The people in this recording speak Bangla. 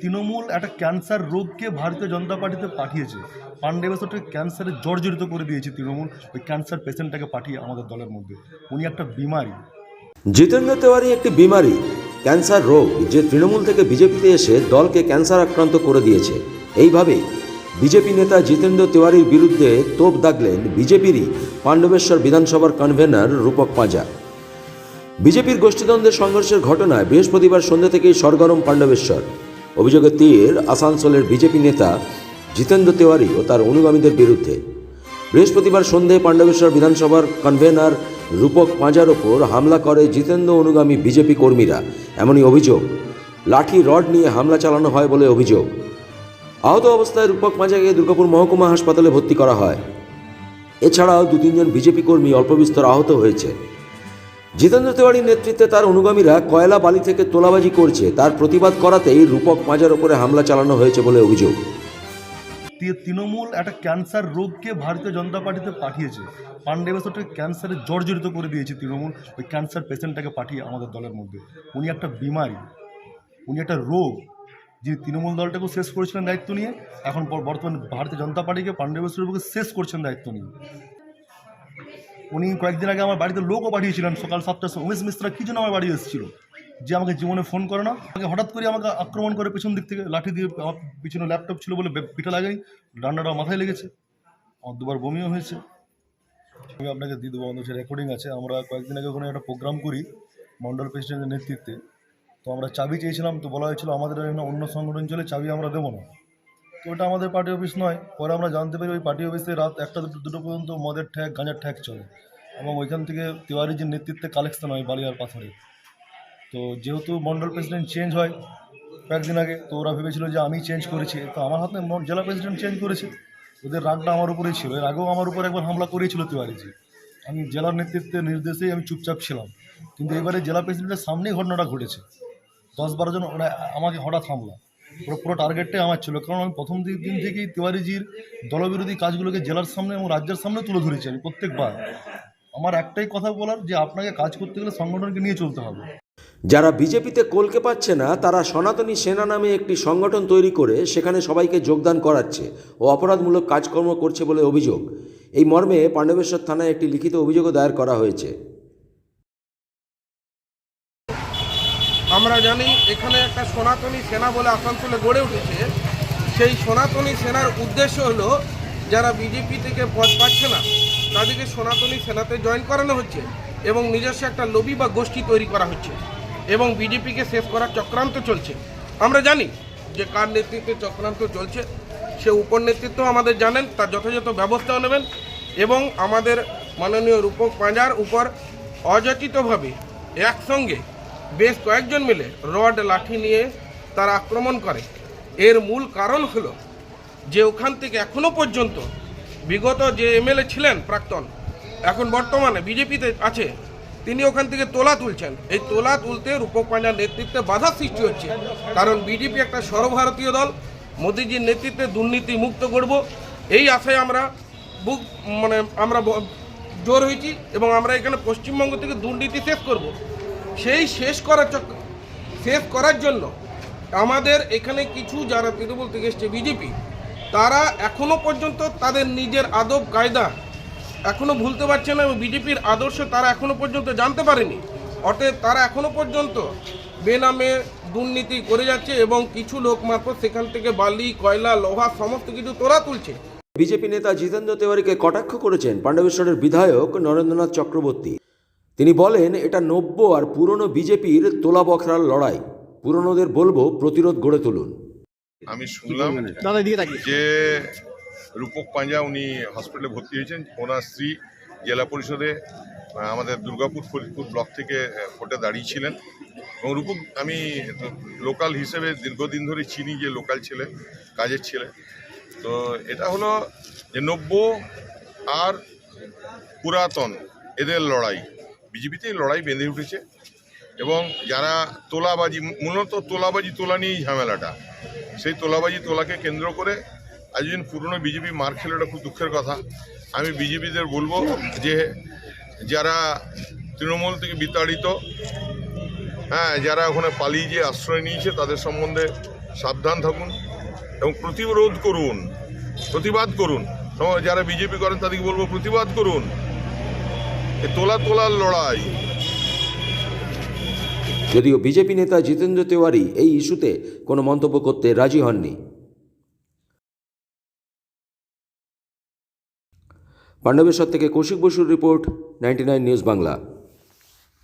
তৃণমূল একটা ক্যান্সার রোগকে ভারতীয় জনতা পার্টিতে পাঠিয়েছে। পাণ্ডে বছরটাকে ক্যান্সারে জর্জরিত করে দিয়েছে তৃণমূল। ওই ক্যান্সার পেশেন্টটাকে পাঠিয়ে আমাদের দলের মধ্যে। উনি একটা বিমারি। জিতেন্দ্র তেওয়ারি একটি বিমারি, ক্যান্সার রোগ, যে তৃণমূল থেকে বিজেপিতে এসে দলকে ক্যান্সার আক্রান্ত করে দিয়েছে। এইভাবেই বিজেপি নেতা জিতেন্দ্র তেওয়ারির বিরুদ্ধে তোপ দাগলেন বিজেপিরই পাণ্ডবেশ্বর বিধানসভার কনভেনর রূপক পাঁজা। বিজেপির গোষ্ঠীদ্বন্দ্বের সংঘর্ষের ঘটনায় বৃহস্পতিবার সন্ধ্যা থেকেই সরগরম পাণ্ডবেশ্বর। অভিযোগের তীর, আসানসোলের বিজেপি নেতা জিতেন্দ্র তেওয়ারি ও তার অনুগামীদের বিরুদ্ধে। বৃহস্পতিবার সন্ধ্যায় পাণ্ডবেশ্বর বিধানসভার কনভেনার রূপক পাঁজার ওপর হামলা করে জিতেন্দ্র অনুগামী বিজেপি কর্মীরা। এমনই অভিযোগ। লাঠি, রড নিয়ে হামলা চালানো হয় বলে অভিযোগ। আহত অবস্থায় রূপক পাঁজাকে দুর্গাপুর মহকুমা হাসপাতালে ভর্তি করা হয়। এছাড়াও দু তিনজন বিজেপি কর্মী অল্প বিস্তর আহত হয়েছে। জিতেন্দ্র তেওয়ারির নেতৃত্বে তার অনুগামীরা কয়লা বালি থেকে তোলাবাজি করছে। তার প্রতিবাদ করাতেই রূপক মাজার ওপরে হামলা চালানো হয়েছে বলে অভিযোগ। তৃণমূল একটা ক্যান্সার রোগকে ভারতীয় জনতা পার্টিতে পাঠিয়েছে। পাণ্ডে বছরটাকে ক্যান্সারে জর্জরিত করে দিয়েছে তৃণমূল। ওই ক্যান্সার পেশেন্টটাকে পাঠিয়ে আমাদের দলের মধ্যে। উনি একটা বিমারি। উনি একটা রোগ। যিনি তৃণমূল দলটাকেও শেষ করেছিলেন দায়িত্ব নিয়ে, এখন বর- বর্তমানে ভারতীয় জনতা পার্টিকে পাণ্ডে বছরকে শেষ করছেন দায়িত্ব নিয়ে। উনি কয়েকদিন আগে আমার বাড়িতে লোকও পাঠিয়েছিলেন সকাল সাতটার সময়। উমেশ মিশ্রা কী জন্য আমার বাড়ি এসেছিল, যে আমাকে জীবনে ফোন করে না। আমাকে হঠাৎ করে আমাকে আক্রমণ করে পেছন দিক থেকে লাঠি দিয়ে আমার পিছনে ল্যাপটপ ছিল বলে পিঠে লাগেনি ডান্ডাটা মাথায় লেগেছে, আমার দুবার বমিও হয়েছে। আমি আপনাকে দিয়ে দেবো, আমাদের রেকর্ডিং আছে। আমরা কয়েকদিন আগে ওখানে একটা প্রোগ্রাম করি, মন্ডল প্রেসিডেন্টের নেতৃত্বে। তো আমরা চাবি চেয়েছিলাম, তো বলা হয়েছিল আমাদের অন্য সংগঠন চলে, চাবি আমরা দেবো না। তো ওটা আমাদের পার্টি অফিস নয়। পরে আমরা জানতে পারি ওই পার্টি অফিসে রাত একটা দুটো পর্যন্ত মদের ঠ্যাক গাঁজার ঠ্যাক চলে। এবং ওইখান থেকে তিওয়ারিজির নেতৃত্বে কালেকশন হয় বালিয়ার পাথরে। তো যেহেতু মন্ডল প্রেসিডেন্ট চেঞ্জ হয় কয়েকদিন আগে, তো ওরা ভেবেছিল যে আমি চেঞ্জ করেছি। তো আমার হাতে জেলা প্রেসিডেন্ট চেঞ্জ করেছে। ওদের রাগটা আমার উপরেই ছিল। এর আগেও আমার উপর একবার হামলা করেছিল তিওয়ারিজি। আমি জেলার নেতৃত্বের নির্দেশেই আমি চুপচাপ ছিলাম। কিন্তু এবারে জেলা প্রেসিডেন্টের সামনেই ঘটনাটা ঘটেছে। দশ বারো জন ওরা আমাকে হঠাৎ হামলা। পুরো পুরো টার্গেটটাই আমার ছিল। কারণ আমি প্রথম দিন থেকেই তিওয়ারিজির দলবিরোধী কাজগুলোকে জেলার সামনে এবং রাজ্যের সামনে তুলে ধরেছি আমি প্রত্যেকবার। আমার একটাই কথা বলার যে, আপনাকে কাজ করতে গেলে সংগঠনকে নিয়ে চলতে হবে। যারা বিজেপিতে কলকে পাচ্ছে না, তারা সনাতনী সেনা নামে একটি সংগঠন তৈরি করে সেখানে সবাইকে যোগদান করাচ্ছে ও অপরাধমূলক কাজকর্ম করছে বলে অভিযোগ। এই মর্মে পাণ্ডবেশ্বর থানায় একটি লিখিত অভিযোগও দায়ের করা হয়েছে। আমরা জানি এখানে একটা সনাতনী সেনা বলে আসানসোলে গড়ে উঠেছে। সেই সনাতনী সেনার উদ্দেশ্য হলো, যারা বিজেপি থেকে পদ পাচ্ছে না, তাদেরকে সনাতনী সেনাতে জয়েন করানো হচ্ছে এবং নিজস্ব একটা লবি বা গোষ্ঠী তৈরি করা হচ্ছে এবং বিজেপিকে শেষ করার চক্রান্ত চলছে। আমরা জানি যে কার নেতৃত্বে চক্রান্ত চলছে, সে উপর নেতৃত্ব আমাদের জানেন, তার যথাযথ ব্যবস্থাও নেবেন এবং আমাদের মাননীয় রূপক পাঁজার উপর অযাচিতভাবে একসঙ্গে বেশ কয়েকজন মিলে রড, লাঠি নিয়ে তারা আক্রমণ করে। এর মূল কারণ হলো যে ওখান থেকে এখনও পর্যন্ত বিগত যে এমএলএ ছিলেন প্রাক্তন, এখন বর্তমানে বিজেপিতে আছে, তিনি ওখান থেকে তোলা তুলছেন। এই তোলা তুলতে রূপক পাঞ্জার নেতৃত্বে বাধা সৃষ্টি হচ্ছে। কারণ বিজেপি একটা সর্বভারতীয় দল, মোদিজির নেতৃত্বে দুর্নীতি মুক্ত করব। এই আশায় আমরা বুক মানে আমরা জোর হয়েছি এবং আমরা এখানে পশ্চিমবঙ্গ থেকে দুর্নীতি শেষ করব। সেই শেষ করার চক্র শেষ করার জন্য আমাদের এখানে কিছু যারা তৃণমূল থেকে এসছে, বিজেপি, তারা এখনও পর্যন্ত তাদের নিজের আদব কায়দা এখনও ভুলতে পারছে না এবং বিজেপির আদর্শ তারা এখনও পর্যন্ত জানতে পারেনি। অতএব তারা এখনও পর্যন্ত বেনামে দুর্নীতি করে যাচ্ছে এবং কিছু লোক মারফত সেখান থেকে বালি, কয়লা, লোহা সমস্ত কিছু তোরা তুলছে। বিজেপি নেতা জিতেন্দ্র তেওয়ারিকে কটাক্ষ করেছেন পাণ্ডবেশ্বরের বিধায়ক নরেন্দ্রনাথ চক্রবর্তী। তিনি বলেন এটা নব্য আর পুরনো বিজেপির তোলা বখরার লড়াই। পুরনোদের বলব প্রতিরোধ গড়ে তুলুন। আমি শুনলাম যে রূপক পাঞ্জা উনি হসপিটালে ভর্তি হয়েছেন ওনার স্ত্রী জেলা পরিষদে আমাদের দুর্গাপুর ফরিদপুর ব্লক থেকে ভোটে দাঁড়িয়েছিলেন। এবং রূপক আমি লোকাল হিসেবে দীর্ঘদিন ধরে চিনি যে লোকাল ছেলে কাজের ছেলে। তো এটা হলো যে নব্য আর পুরাতন এদের লড়াই। বিজেপিতে লড়াই বেঁধে উঠেছে এবং যারা তোলাবাজি, মূলত তোলাবাজি তোলা নিয়েই ঝামেলাটা। সেই তোলাবাজি তোলাকে কেন্দ্র করে আজ দিন পুরনো বিজেপি মার খেলে ওটা খুব দুঃখের কথা। আমি বিজেপিদের বলব যে, যারা তৃণমূল থেকে বিতাড়িত হ্যাঁ যারা ওখানে পালিয়ে যে আশ্রয় নিয়েছে, তাদের সম্বন্ধে সাবধান থাকুন এবং প্রতিরোধ করুন, প্রতিবাদ করুন। যারা বিজেপি করেন তাদেরকে বলব প্রতিবাদ করুন। তোলা তোলার লড়াই। যদিও বিজেপি নেতা জিতেন্দ্র তিওয়ারি এই ইস্যুতে কোনো মন্তব্য করতে রাজি হননি। পাণ্ডবেশ্বর থেকে কৌশিক বসুর রিপোর্ট, নাইনটি নিউজ বাংলা।